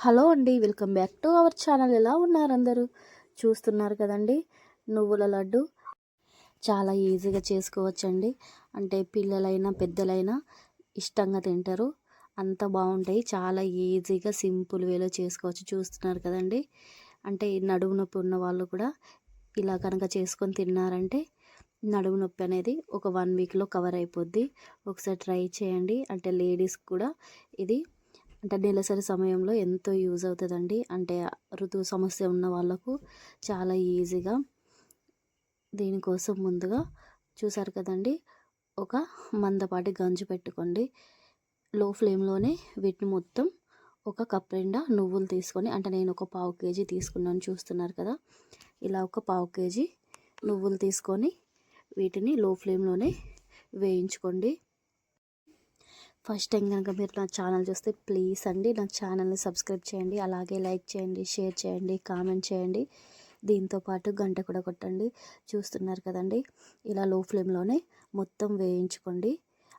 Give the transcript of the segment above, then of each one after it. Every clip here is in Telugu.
హలో అండి welcome back to our channel. ఎలా ఉన్నారు అందరూ? చూస్తున్నారు కదండి నువ్వుల లడ్డు. చాలా ఈజీగా చేసుకోవచ్చండి. అంటే పిల్లలైనా పెద్దలైనా ఇష్టంగా తింటారు. అంత బాగుంటాయి. చాలా ఈజీగా సింపుల్ వేలో చేసుకోవచ్చు. చూస్తున్నారు కదండి. అంటే నడుము నొప్పి ఉన్న వాళ్ళు కూడా ఇలా కనుక చేసుకొని తిన్నారంటే నడుము నొప్పి అనేది ఒక వన్ వీక్లో కవర్ అయిపోద్ది. ఒకసారి ట్రై చేయండి. అంటే లేడీస్ కూడా ఇది అంటే నెలసరి సమయంలో ఎంతో యూజ్ అవుతుందండి. అంటే ఋతువు సమస్య ఉన్న వాళ్ళకు చాలా ఈజీగా దీనికోసం ముందుగా చూసారు కదండి. ఒక మందపాటి గంజు పెట్టుకోండి. లో ఫ్లేమ్లోనే వీటిని మొత్తం ఒక కప్ నిండా నువ్వులు తీసుకొని అంటే నేను ఒక పావు కేజీ తీసుకున్నాను చూస్తున్నారు కదా. ఇలా ఒక పావు కేజీ నువ్వులు తీసుకొని వీటిని లో ఫ్లేమ్లోనే వేయించుకోండి. ఫస్ట్ టైం కనుక మీరు నా ఛానల్ చూస్తే ప్లీజ్ అండి నా ఛానల్ని సబ్స్క్రైబ్ చేయండి అలాగే లైక్ చేయండి షేర్ చేయండి కామెంట్ చేయండి. దీంతో పాటు గంట కూడా కొట్టండి. చూస్తున్నారు కదండి ఇలా లో ఫ్లేమ్లోనే మొత్తం వేయించుకోండి.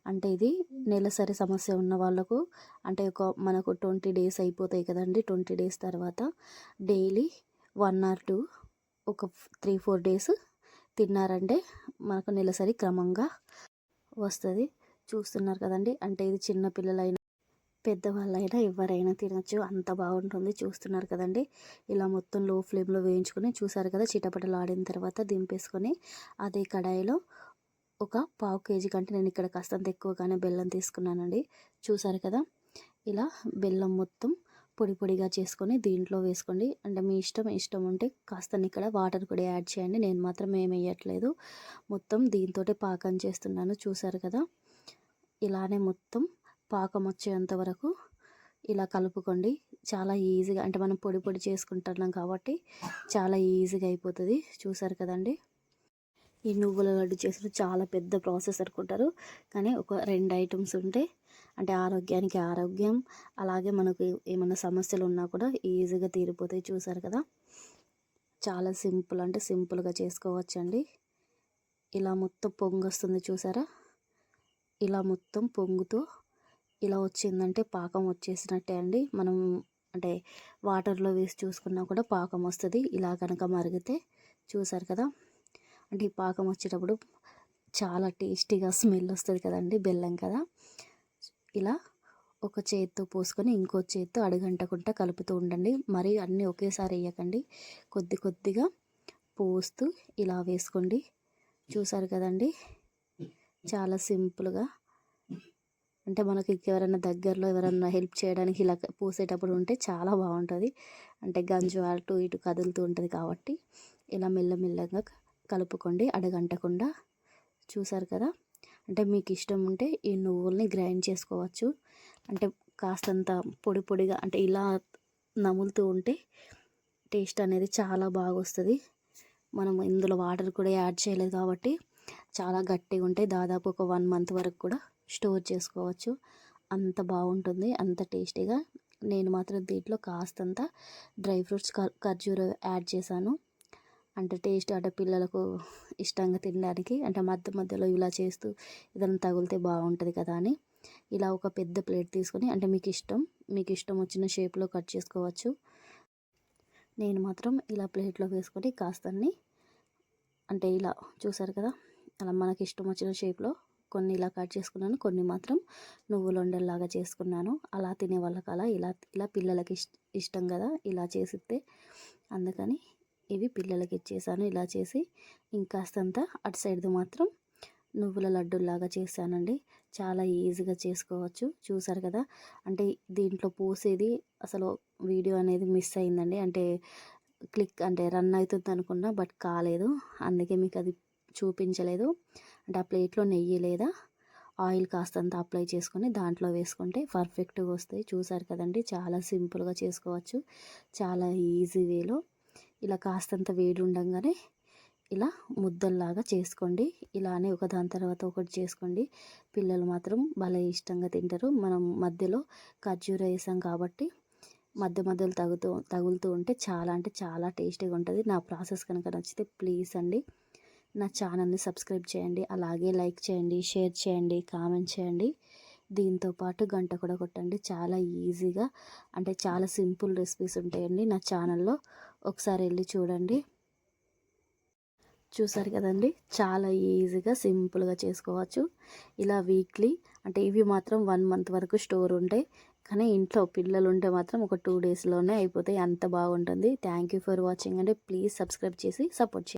అంటే ఇది నెలసరి సమస్య ఉన్న వాళ్ళకు అంటే ఒక మనకు ట్వంటీ డేస్ అయిపోతాయి కదండి ట్వంటీ డేస్ తర్వాత డైలీ వన్ ఆర్ టూ ఒక త్రీ ఫోర్ డేస్ తిన్నారంటే మనకు నెలసరి క్రమంగా వస్తుంది. చూస్తున్నారు కదండి. అంటే ఇది చిన్న పిల్లలైనా పెద్దవాళ్ళైనా ఎవరైనా తినచ్చు. అంత బాగుంటుంది చూస్తున్నారు కదండి. ఇలా మొత్తం లో ఫ్లేమ్లో వేయించుకొని చూసారు కదా చిటపటలు ఆడిన తర్వాత దింపేసుకొని అదే కడాయిలో ఒక పావు కేజీ కంటే నేను ఇక్కడ కాస్తంత ఎక్కువగానే బెల్లం తీసుకున్నానండి. చూసారు కదా ఇలా బెల్లం మొత్తం పొడి పొడిగా చేసుకొని దీంట్లో వేసుకోండి. అంటే మీ ఇష్టం ఇష్టం ఉంటే కాస్త ఇక్కడ వాటర్ కూడా యాడ్ చేయండి. నేను మాత్రం ఏం వేయట్లేదు. మొత్తం దీంతో పాకం చేస్తున్నాను. చూసారు కదా ఇలానే మొత్తం పాకం వచ్చేంత వరకు ఇలా కలుపుకోండి. చాలా ఈజీగా అంటే మనం పొడి పొడి చేసుకుంటున్నాం కాబట్టి చాలా ఈజీగా అయిపోతుంది. చూసారు కదండి? ఈ నువ్వుల లడ్డు చేసిన చాలా పెద్ద ప్రాసెస్ అనుకుంటారు. కానీ ఒక రెండు ఐటమ్స్ ఉంటే అంటే ఆరోగ్యానికి ఆరోగ్యం అలాగే మనకు ఏమైనా సమస్యలు ఉన్నా కూడా ఈజీగా తీరిపోతాయి. చూసారు కదా? చాలా సింపుల్ అంటే సింపుల్గా చేసుకోవచ్చండి. ఇలా మొత్తం పొంగొస్తుంది చూసారా? ఇలా మొత్తం పొంగుతూ ఇలా వచ్చిందంటే పాకం వచ్చేసినట్టే అండి. మనం అంటే వాటర్లో వేసి చూసుకున్నా కూడా పాకం వస్తుంది. ఇలా కనుక మరిగితే చూసారు కదా? అంటే ఈ పాకం వచ్చేటప్పుడు చాలా టేస్టీగా స్మెల్ వస్తుంది కదండి బెల్లం కదా? ఇలా ఒక చేతితో పోసుకొని ఇంకో చేత్తో అడుగంటకుండా కలుపుతూ ఉండండి. మరి అన్నీ ఒకేసారి వేయకండి. కొద్ది కొద్దిగా పోస్తూ ఇలా వేసుకోండి. చూసారు కదండి? చాలా సింపుల్గా. అంటే మనకి ఎవరైనా దగ్గరలో ఎవరైనా హెల్ప్ చేయడానికి ఇలా పూసేటప్పుడు ఉంటే చాలా బాగుంటుంది. అంటే గంజు అటు ఇటు కదులుతూ ఉంటుంది కాబట్టి ఇలా మెల్లమెల్లగా కలుపుకోండి అడగంటకుండా. చూసారు కదా? అంటే మీకు ఇష్టం ఉంటే ఈ నువ్వుల్ని గ్రైండ్ చేసుకోవచ్చు. అంటే కాస్తంత పొడి పొడిగా అంటే ఇలా నములుతూ ఉంటే టేస్ట్ అనేది చాలా బాగా వస్తుంది మనం ఇందులో వాటర్ కూడా యాడ్ చేయలేదు కాబట్టి చాలా గట్టిగా ఉంటాయి దాదాపు ఒక వన్ మంత్ వరకు కూడా స్టోర్ చేసుకోవచ్చు. అంత బాగుంటుంది అంత టేస్టీగా. నేను మాత్రం దీంట్లో కాస్తంత డ్రై ఫ్రూట్స్ ఖర్జూర యాడ్ చేశాను. అంటే టేస్ట్ అంటే పిల్లలకు ఇష్టంగా తినడానికి అంటే మధ్య మధ్యలో ఇలా చేస్తూ ఏదైనా తగిలితే బాగుంటుంది కదా అని. ఇలా ఒక పెద్ద ప్లేట్ తీసుకొని అంటే మీకు ఇష్టం మీకు ఇష్టం వచ్చిన షేప్లో కట్ చేసుకోవచ్చు. నేను మాత్రం ఇలా ప్లేట్లో వేసుకొని కాస్తన్ని అంటే ఇలా చూసారు కదా అలా మనకి ఇష్టం వచ్చిన షేప్లో కొన్ని ఇలా కట్ చేసుకున్నాను. కొన్ని మాత్రం నువ్వులు ఉండేలాగా చేసుకున్నాను. అలా తినే వాళ్ళకి అలా ఇలా ఇలా పిల్లలకి ఇష్టం కదా ఇలా చేసిస్తే. అందుకని ఇవి పిల్లలకి ఇచ్చేసాను. ఇలా చేసి ఇంకాస్తంత అటు సైడ్ది మాత్రం నువ్వుల లడ్డూలాగా చేశానండి. చాలా ఈజీగా చేసుకోవచ్చు. చూసారు కదా? అంటే దీంట్లో పోసేది అసలు వీడియో అనేది మిస్ అయిందండి. అంటే క్లిక్ అంటే రన్ అవుతుంది అనుకున్నా బట్ కాలేదు. అందుకే మీకు అది చూపించలేదు. అంటే ఆ ప్లేట్లో నెయ్యి లేదా ఆయిల్ కాస్తంత అప్లై చేసుకొని దాంట్లో వేసుకుంటే పర్ఫెక్ట్గా వస్తాయి. చూసారు కదండి చాలా సింపుల్గా చేసుకోవచ్చు. చాలా ఈజీ వేలో. ఇలా కాస్తంత వేడి ఉండగానే ఇలా ముద్దల్లాగా చేసుకోండి. ఇలానే ఒక దాని తర్వాత ఒకటి చేసుకోండి. పిల్లలు మాత్రం భలే ఇష్టంగా తింటారు. మనం మధ్యలో ఖర్జూర వేసాం కాబట్టి మధ్య మధ్యలో తగుతూ తగులుతూ ఉంటే చాలా అంటే చాలా టేస్టీగా ఉంటుంది. నా ప్రాసెస్ కనుక నచ్చితే ప్లీజ్ అండి. నా ఛానల్ని సబ్స్క్రైబ్ చేయండి అలాగే లైక్ చేయండి షేర్ చేయండి కామెంట్ చేయండి. దీంతో పాటు గంట కూడా కొట్టండి. చాలా ఈజీగా అంటే చాలా సింపుల్ రెసిపీస్ ఉంటాయండి నా ఛానల్లో. ఒకసారి వెళ్ళి చూడండి. చూసారు కదండి? చాలా ఈజీగా సింపుల్గా చేసుకోవచ్చు. ఇలా వీక్లీ అంటే ఇవి మాత్రం వన్ మంత్ వరకు స్టోర్ ఉంటాయి కానీ ఇంట్లో పిల్లలు ఉంటే మాత్రం ఒక టూ డేస్లోనే అయిపోతాయి. అంత బాగుంటుంది. థ్యాంక్ యూ ఫర్ వాచింగ్ అండి. ప్లీజ్ సబ్స్క్రైబ్ చేసి సపోర్ట్ చేయండి.